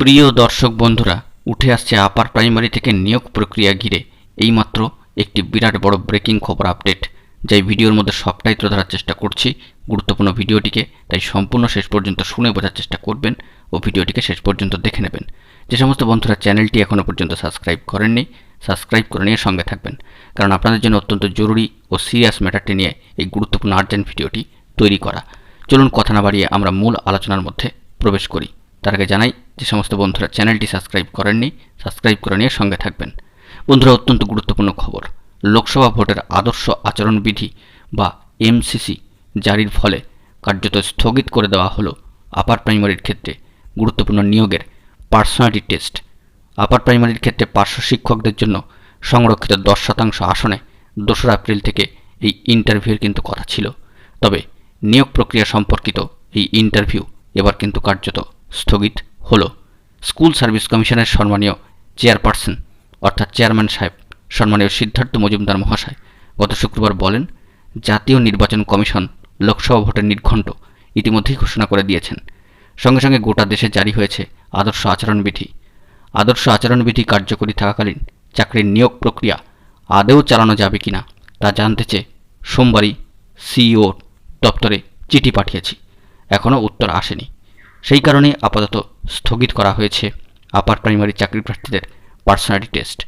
প্রিয় দর্শক বন্ধুরা, উঠে আসছে আপার প্রাইমারি থেকে নিয়োগ প্রক্রিয়া ঘিরে এইমাত্র একটি বিরাট বড় ব্রেকিং খবর আপডেট যাই ভিডিওর মধ্যে সবটাই তুলে ধরার চেষ্টা করছি। গুরুত্বপূর্ণ ভিডিওটিকে তাই সম্পূর্ণ শেষ পর্যন্ত শুনে বোঝার চেষ্টা করবেন ও ভিডিওটিকে শেষ পর্যন্ত দেখে নেবেন। যে সমস্ত বন্ধুরা চ্যানেলটি এখনও পর্যন্ত সাবস্ক্রাইব করেননি সাবস্ক্রাইব করে নিয়ে সঙ্গে থাকবেন, কারণ আপনাদের জন্য অত্যন্ত জরুরি ও সিরিয়াস ম্যাটারটি নিয়ে এই গুরুত্বপূর্ণ আর্জেন্ট ভিডিওটি তৈরি করা। চলুন কথা না বাড়িয়ে আমরা মূল আলোচনার মধ্যে প্রবেশ করি। তার আগে জানাই যে সমস্ত বন্ধুরা চ্যানেলটি সাবস্ক্রাইব করেননি, সাবস্ক্রাইব করে নিয়ে সঙ্গে থাকবেন। বন্ধুরা, অত্যন্ত গুরুত্বপূর্ণ খবর। লোকসভা ভোটের আদর্শ আচরণবিধি বা এমসিসি জারির ফলে কার্যত স্থগিত করে দেওয়া হলো আপার প্রাইমারির ক্ষেত্রে গুরুত্বপূর্ণ নিয়োগের পার্সোনালিটি টেস্ট। আপার প্রাইমারির ক্ষেত্রে পার্শ্ব শিক্ষকদের জন্য সংরক্ষিত দশ শতাংশ আসনে দোসরা এপ্রিল থেকে এই ইন্টারভিউর কিন্তু কথা ছিল। তবে নিয়োগ প্রক্রিয়া সম্পর্কিত এই ইন্টারভিউ এবার কিন্তু কার্যত স্থগিত হলো। স্কুল সার্ভিস কমিশনের সম্মানীয় চেয়ারপারসন, অর্থাৎ চেয়ারম্যান সাহেব, সম্মানীয় সিদ্ধার্থ মজুমদার মহাশয় গত শুক্রবার বলেন, জাতীয় নির্বাচন কমিশন লোকসভা ভোটের নির্ঘণ্ট ইতিমধ্যেই ঘোষণা করে দিয়েছেন। সঙ্গে সঙ্গে গোটা দেশে জারি হয়েছে আদর্শ আচরণবিধি। আদর্শ আচরণবিধি কার্যকরী থাকাকালীন চাকরির নিয়োগ প্রক্রিয়া আদেও চালানো যাবে কিনা তা জানতে চেয়ে সোমবারই সিইও দপ্তরে চিঠি পাঠিয়েছি। এখনও উত্তর আসেনি। সেই কারণে আপাতত স্থগিত করা হয়েছে আপার প্রাইমারি চাকরি প্রার্থীদের পার্সোনালিটি টেস্ট।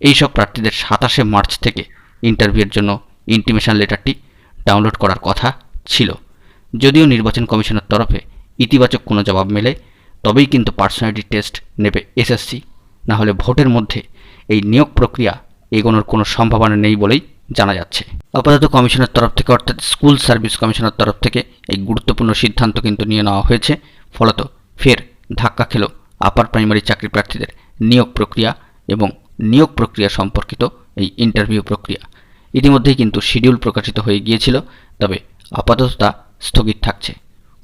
এই সব প্রার্থীদের সাতাশে মার্চ থেকে ইন্টারভিউয়ের জন্য ইন্টিমেশন লেটারটি ডাউনলোড করার কথা ছিল। যদিও নির্বাচন কমিশনের তরফে ইতিবাচক কোনো জবাব মেলে, তবেই কিন্তু পার্সোনালিটি টেস্ট নেবে এসএসসি। না হলে ভোটের মধ্যে এই নিয়োগ প্রক্রিয়া এগোনোর কোনো সম্ভাবনা নেই বলেই জানা যাচ্ছে। আপাতত কমিশনের তরফ থেকে, অর্থাৎ স্কুল সার্ভিস কমিশনের তরফ থেকে এই গুরুত্বপূর্ণ সিদ্ধান্ত কিন্তু নিয়ে নেওয়া হয়েছে। ফলত ফের ধাক্কা খেল আপার প্রাইমারি চাকরি প্রার্থীদের নিয়োগ প্রক্রিয়া এবং নিয়োগ প্রক্রিয়া সম্পর্কিত এই ইন্টারভিউ প্রক্রিয়া। ইতিমধ্যেই কিন্তু শিডিউল প্রকাশিত হয়ে গিয়েছিল, তবে আপাতত তা স্থগিত থাকছে।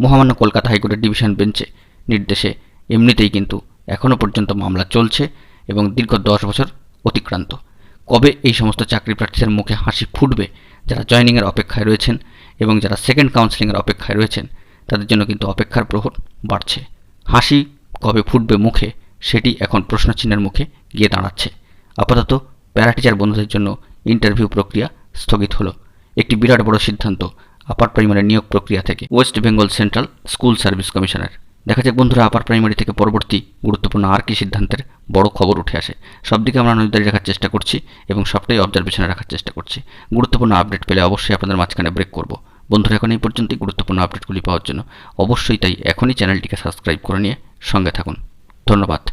মহামান্য কলকাতা হাইকোর্টের ডিভিশন বেঞ্চে নির্দেশে এমনিতেই কিন্তু এখনও পর্যন্ত মামলা চলছে এবং দীর্ঘ দশ বছর অতিক্রান্ত। কবে এই সমস্ত চাকরি প্রার্থীদের মুখে হাসি ফুটবে যারা জয়নিংয়ের অপেক্ষায় রয়েছেন এবং যারা সেকেন্ড কাউন্সেলিংয়ের অপেক্ষায় রয়েছেন, তাদের জন্য কিন্তু অপেক্ষার প্রহর। বাড়ছে। হাসি কবে ফুটবে মুখে, সেটি এখন প্রশ্নচিহ্নের মুখে গিয়ে দাঁড়াচ্ছে। আপাতত প্যারাটিচার বন্ধুদের জন্য ইন্টারভিউ প্রক্রিয়া স্থগিত হলো। একটি বিরাট বড় সিদ্ধান্ত আপার প্রাইমারি নিয়োগ প্রক্রিয়া থেকে। West Bengal central school service কমিশনের। দেখা যাক বন্ধুরা আপার প্রাইমারি থেকে পরবর্তী গুরুত্বপূর্ণ আর কি সিদ্ধান্তের বড় খবর উঠে আসে। সব দিকে আমরা নজরদারি রাখার চেষ্টা করছি এবং সবটাই অবজারভেশনে রাখার চেষ্টা করছি। গুরুত্বপূর্ণ আপডেট পেলে অবশ্যই আপনাদের মাঝখানে ব্রেক করব। বন্ধুরা, এখন এই পর্যন্ত গুরুত্বপূর্ণ আপডেটগুলি পাওয়ার জন্য। অবশ্যই তাই এখনই চ্যানেলটিকে সাবস্ক্রাইব করে নিয়ে সঙ্গে থাকুন। ধন্যবাদ।